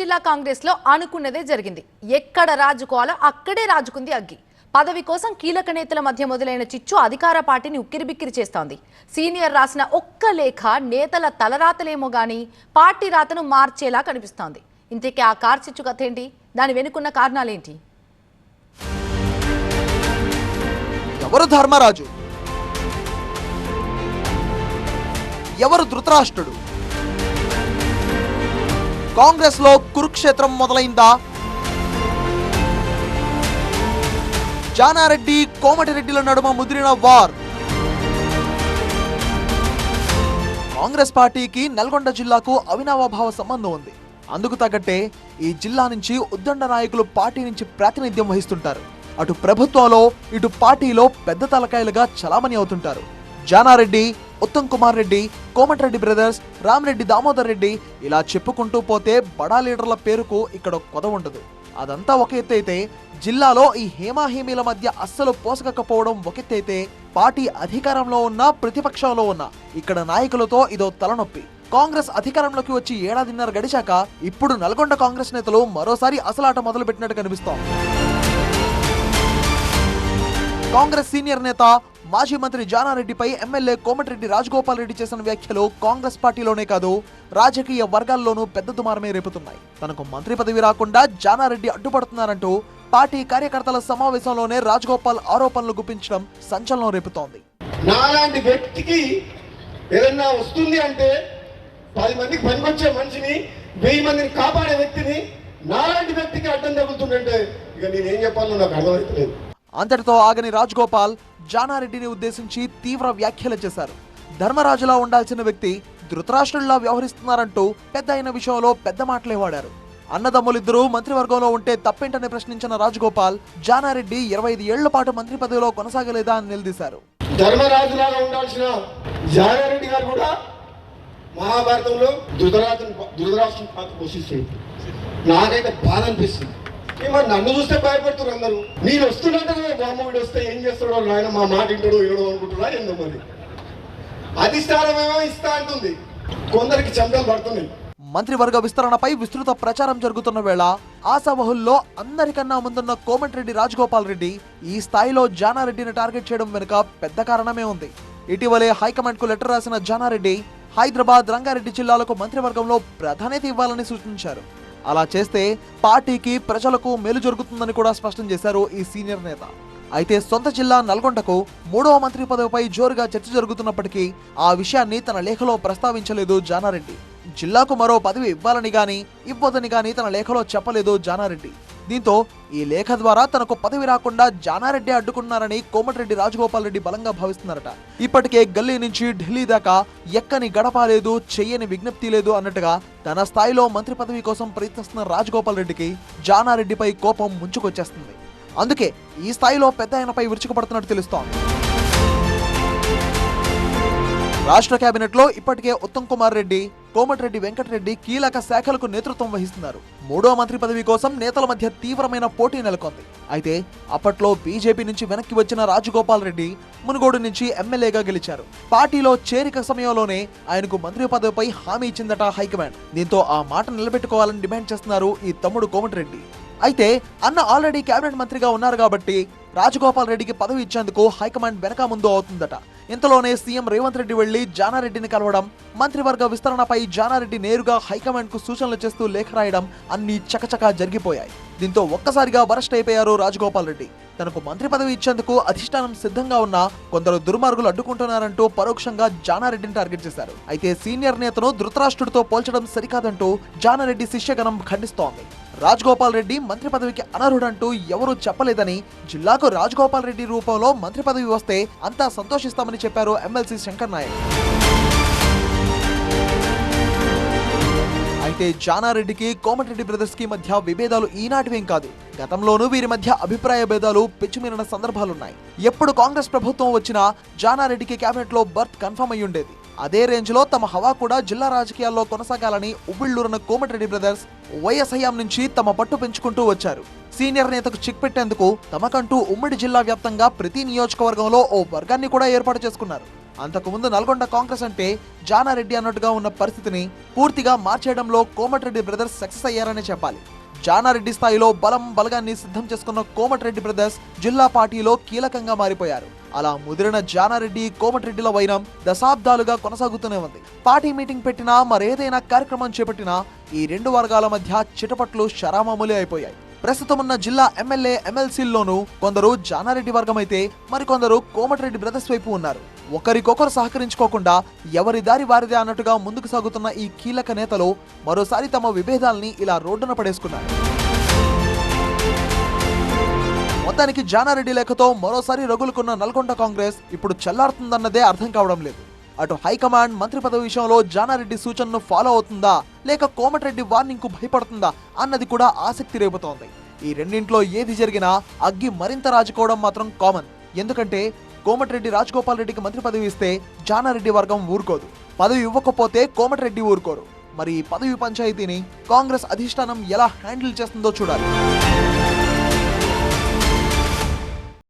జిల్లా కాంగ్రెస్లో అనుకున్నదే జరిగింది. ఎక్కడ రాజుకోవాలో అక్కడే రాజుకుంది అగ్గి. పదవి కోసం కీలక నేతల మధ్య మొదలైన చిచ్చు అధికార పార్టీని ఉక్కిరిబిక్కిరి చేస్తోంది. సీనియర్ రాసిన ఒక్క లేఖ నేతల తలరాతలేమో గాని పార్టీ రాతను మార్చేలా కనిపిస్తోంది. ఇంతకీ ఆ కార్ చిచ్చు కథ ఏంటి? దాని వెనుకున్న కారణాలేంటి? ఎవరు ధర్మరాజు? ఎవరు ధృతరాష్ట్రుడు? కాంగ్రెస్లో కురుక్షేత్రం మొదలైందా? జానారెడ్డి కోమటిరెడ్డిల నడుమ ముదిరిన వార్. కాంగ్రెస్ పార్టీకి నల్గొండ జిల్లాకు అవినావభావ సంబంధం ఉంది. అందుకు తగ్గట్టే ఈ జిల్లా నుంచి ఉద్దండ నాయకులు పార్టీ నుంచి ప్రాతినిధ్యం వహిస్తుంటారు. అటు ప్రభుత్వంలో ఇటు పార్టీలో పెద్ద తలకాయలుగా చలామణి అవుతుంటారు. జానారెడ్డి ఉత్తమ్ కుమార్ రెడ్డి కోమటిరెడ్డి బ్రదర్స్ రామరెడ్డి దామోదర్ రెడ్డి ఇలా చెప్పుకుంటూ పోతే బడా లీడర్ల పేరుకు ఇక్కడ కొద ఉండదు. అదంతా ఒక ఎత్తు అయితే జిల్లాలో ఈ హేమాహేమీల మధ్య అస్సలు పోసకపోవడం ఒక ఎత్తు అయితే పార్టీ అధికారంలో ఉన్న ప్రతిపక్షంలో ఉన్న ఇక్కడ నాయకులతో ఇదో తలనొప్పి. కాంగ్రెస్ అధికారంలోకి వచ్చి ఏడాదిన్నర గడిచాక ఇప్పుడు నల్గొండ కాంగ్రెస్ నేతలు మరోసారి అసలాట మొదలుపెట్టినట్టు కనిపిస్తోంది. కాంగ్రెస్ సీనియర్ నేత మాజీ మంత్రి జానారెడ్డిపై ఎమ్మెల్యే కోమటిరెడ్డి రాజగోపాల్ రెడ్డి చేసిన వ్యాఖ్యలు కాంగ్రెస్ పార్టీలోనే కాదు రాజకీయ వర్గాల్లోనూ పెద్ద దుమారమే రేపుతున్నాయి. తనకు మంత్రి పదవి రాకుండా జానారెడ్డి అడ్డుపడుతున్నారంటూ పార్టీ కార్యకర్తల సమావేశంలోనే రాజగోపాల్ ఆరోపణలు గుప్పించడం సంచలనం రేపుతోంది. నాలాంటి వ్యక్తికి ఏదన్నా వస్తుంది అంటే పది మందికి పనికొచ్చే మనిషిని వెయ్యి మందిని కాపాడే వ్యక్తిని నాలాంటి వ్యక్తికి అడ్డం తగులుతుందంటే ఇక నేనేం చెప్పాలో నాకు అర్థమవుతలేదు అంతటితో ఆగని రాజగోపాల్ జానారెడ్డిని ఉద్దేశించి తీవ్ర వ్యాఖ్యలు చేశారు. ధర్మరాజులా ఉండాల్సిన వ్యక్తి ధృతరాష్ట్రుల్లా వ్యవహరిస్తున్నారంటూ పెద్ద అయిన విషయంలో పెద్ద మాటలే వాడారు. అన్నదమ్ములిద్దరూ మంత్రివర్గంలో ఉంటే తప్పేంటని ప్రశ్నించిన రాజగోపాల్ జానారెడ్డి ఇరవై ఐదు ఏళ్ళ పాటు మంత్రి పదవిలో కొనసాగలేదా అని నిలదీశారు. ధర్మరాజులాగా ఉండాల్సిన జానారెడ్డి గారు కూడా మహాభారతంలో ధృతరాజు ధృతరాష్ట్రం పాత్ర పోషిస్తుంది నాకైతే బాధ అనిపిస్తుంది. మరి నన్ను చూస్తే భయపడుతున్నారు అందరూ? నేను వస్తున్నట్టు బామ్మ వస్తే ఏం చేస్తాడో నాయన మా మాట ఇంటాడో ఏడో అనుకుంటున్నా ఏందో మరి. అధిష్టానం ఏమో ఇస్తా అంటుంది. కొందరికి చెమటలు పడుతున్నాయి. మంత్రివర్గ విస్తరణపై విస్తృత ప్రచారం జరుగుతున్న వేళ ఆశావహుల్లో అందరికన్నా ముందున్న కోమటిరెడ్డి రాజగోపాల్ రెడ్డి ఈ స్థాయిలో జానారెడ్డిని టార్గెట్ చేయడం వెనుక పెద్ద కారణమే ఉంది. ఇటీవలే హైకమాండ్కు లెటర్ రాసిన జానారెడ్డి హైదరాబాద్ రంగారెడ్డి జిల్లాలకు మంత్రివర్గంలో ప్రాధాన్యత ఇవ్వాలని సూచించారు. అలా చేస్తే పార్టీకి ప్రజలకు మేలు జరుగుతుందని కూడా స్పష్టం చేశారు ఈ సీనియర్ నేత. అయితే సొంత జిల్లా నల్గొండకు మూడవ మంత్రి పదవిపై జోరుగా చర్చ జరుగుతున్నప్పటికీ ఆ విషయాన్ని తన లేఖలో ప్రస్తావించలేదు జానారెడ్డి. జిల్లాకు మరో పదవి ఇవ్వాలని గాని ఇవ్వదని గాని తన లేఖలో చెప్పలేదు జానారెడ్డి. దీంతో ఈ లేఖ ద్వారా తనకు పదవి రాకుండా జానారెడ్డి అడ్డుకున్నారని కోమటిరెడ్డి రాజగోపాల్ రెడ్డి బలంగా భావిస్తున్నారట. ఇప్పటికే గల్లీ నుంచి ఢిల్లీ దాకా ఎక్కని గడప లేదు చెయ్యని విజ్ఞప్తి లేదు అన్నట్టుగా తన స్థాయిలో మంత్రి పదవి కోసం ప్రయత్నిస్తున్న రాజగోపాల్ రెడ్డికి జానారెడ్డిపై కోపం ముంచుకొచ్చేస్తుంది. అందుకే ఈ స్థాయిలో పెద్ద ఆయనపై విరుచుకుపడుతున్నట్టు తెలుస్తోంది. రాష్ట్ర కేబినెట్లో ఇప్పటికే ఉత్తమ్ కుమార్ రెడ్డి కోమటిరెడ్డి వెంకటరెడ్డి కీలక శాఖలకు నేతృత్వం వహిస్తున్నారు. మూడో మంత్రి పదవి కోసం నేతల మధ్య తీవ్రమైన పోటీ నెలకొంది. అయితే అప్పట్లో బీజేపీ నుంచి వెనక్కి వచ్చిన రాజగోపాల్ రెడ్డి మునుగోడు నుంచి ఎమ్మెల్యేగా గెలిచారు. పార్టీలో చేరిక సమయంలోనే ఆయనకు మంత్రి పదవిపై హామీ ఇచ్చిందట హైకమాండ్. దీంతో ఆ మాట నిలబెట్టుకోవాలని డిమాండ్ చేస్తున్నారు ఈ తమ్ముడు కోమటిరెడ్డి. అయితే అన్న ఆల్రెడీ కేబినెట్ మంత్రిగా ఉన్నారు కాబట్టి రాజగోపాల్ రెడ్డికి పదవి ఇచ్చేందుకు హైకమాండ్ వెనక ముందు అవుతుందట. ఇంతలోనే సీఎం రేవంత్ రెడ్డి వెళ్ళి జానారెడ్డిని కలవడం మంత్రివర్గ విస్తరణపై జానారెడ్డి నేరుగా హైకమాండ్కు సూచనలు చేస్తూ లేఖ రాయడం అన్ని చకచకా జరిగిపోయాయి. దీంతో ఒక్కసారిగా వరస్ట్ అయిపోయారు రాజగోపాల్ రెడ్డి. తనకు మంత్రి పదవి ఇచ్చేందుకు అధిష్టానం సిద్ధంగా ఉన్న కొందరు దుర్మార్గులు అడ్డుకుంటున్నారంటూ పరోక్షంగా జానారెడ్డిని టార్గెట్ చేశారు. అయితే సీనియర్ నేతను ధృతరాష్ట్రుడితో పోల్చడం సరికాదంటూ జానారెడ్డి శిష్యగణం ఖండిస్తోంది. రాజగోపాల్ రెడ్డి మంత్రి పదవికి అనర్హుడంటూ ఎవరూ చెప్పలేదని జిల్లాకు రాజగోపాల్ రెడ్డి రూపంలో మంత్రి పదవి వస్తే అంతా సంతోషిస్తామని చెప్పారు ఎమ్మెల్సీ శంకర్ నాయక్. అయితే జానారెడ్డికి కోమటిరెడ్డి బ్రదర్స్కి మధ్య విభేదాలు ఈనాటివేం కాదు. గతంలోనూ వీరి మధ్య అభిప్రాయ భేదాలు పెచ్చుమీరిన సందర్భాలున్నాయి. ఎప్పుడు కాంగ్రెస్ ప్రభుత్వం వచ్చినా జానారెడ్డికి కేబినెట్లో బర్త్ కన్ఫర్మ్ అయ్యుండేది. అదే రేంజ్లో తమ హవా కూడా జిల్లా రాజకీయాల్లో కొనసాగాలని ఉవ్విళ్ళూరున కోమటిరెడ్డి బ్రదర్స్ వైఎస్ హయాం నుంచి తమ పట్టు పెంచుకుంటూ వచ్చారు. సీనియర్ నేతకు చిక్ పెట్టేందుకు తమకంటూ ఉమ్మడి జిల్లా వ్యాప్తంగా ప్రతి నియోజకవర్గంలో ఓ వర్గాన్ని కూడా ఏర్పాటు చేసుకున్నారు. అంతకుముందు నల్గొండ కాంగ్రెస్ అంటే జానారెడ్డి అన్నట్టుగా ఉన్న పరిస్థితిని పూర్తిగా మార్చేయడంలో కోమటిరెడ్డి బ్రదర్స్ సక్సెస్ అయ్యారనే చెప్పాలి. జానారెడ్డి స్థాయిలో బలం బలగాన్ని సిద్ధం చేసుకున్న కోమటిరెడ్డి బ్రదర్స్ జిల్లా పార్టీలో కీలకంగా మారిపోయారు. అలా ముదిరిన జానారెడ్డి కోమటిరెడ్డిల వైనం దశాబ్దాలుగా కొనసాగుతూనే ఉంది. పార్టీ మీటింగ్ పెట్టినా మరేదైనా కార్యక్రమం చేపట్టినా ఈ రెండు వర్గాల మధ్య చిటపట్లు శరామామూలి అయిపోయాయి. ప్రస్తుతం ఉన్న జిల్లా ఎమ్మెల్యే ఎమ్మెల్సీల్లోనూ కొందరు జానారెడ్డి వర్గం అయితే మరికొందరు కోమటిరెడ్డి బ్రదర్స్ వైపు ఉన్నారు. ఒకరికొకరు సహకరించుకోకుండా ఎవరి దారి వారిదే అన్నట్టుగా ముందుకు సాగుతున్న ఈ కీలక నేతలు మరోసారి తమ విభేదాల్ని ఇలా రోడ్డున పడేసుకున్నారు. మొత్తానికి జానారెడ్డి లేఖతో మరోసారి రగులుకున్న నల్గొండ కాంగ్రెస్ ఇప్పుడు చల్లారుతుందన్నదే అర్థం కావడం లేదు. అటు హైకమాండ్ మంత్రి పదవి విషయంలో జానారెడ్డి సూచనను ఫాలో అవుతుందా లేక కోమటిరెడ్డి వార్నింగ్కు భయపడుతుందా అన్నది కూడా ఆసక్తి రేపుతోంది. ఈ రెండింట్లో ఏది జరిగినా అగ్గి మరింత రాజుకోవడం మాత్రం కామన్. ఎందుకంటే కోమటిరెడ్డి రాజగోపాల్ రెడ్డికి మంత్రి పదవి ఇస్తే జానారెడ్డి వర్గం ఊరుకోదు. పదవి ఇవ్వకపోతే కోమటిరెడ్డి ఊరుకోరు. మరి ఈ పదవి పంచాయతీని కాంగ్రెస్ అధిష్టానం ఎలా హ్యాండిల్ చేస్తుందో చూడాలి.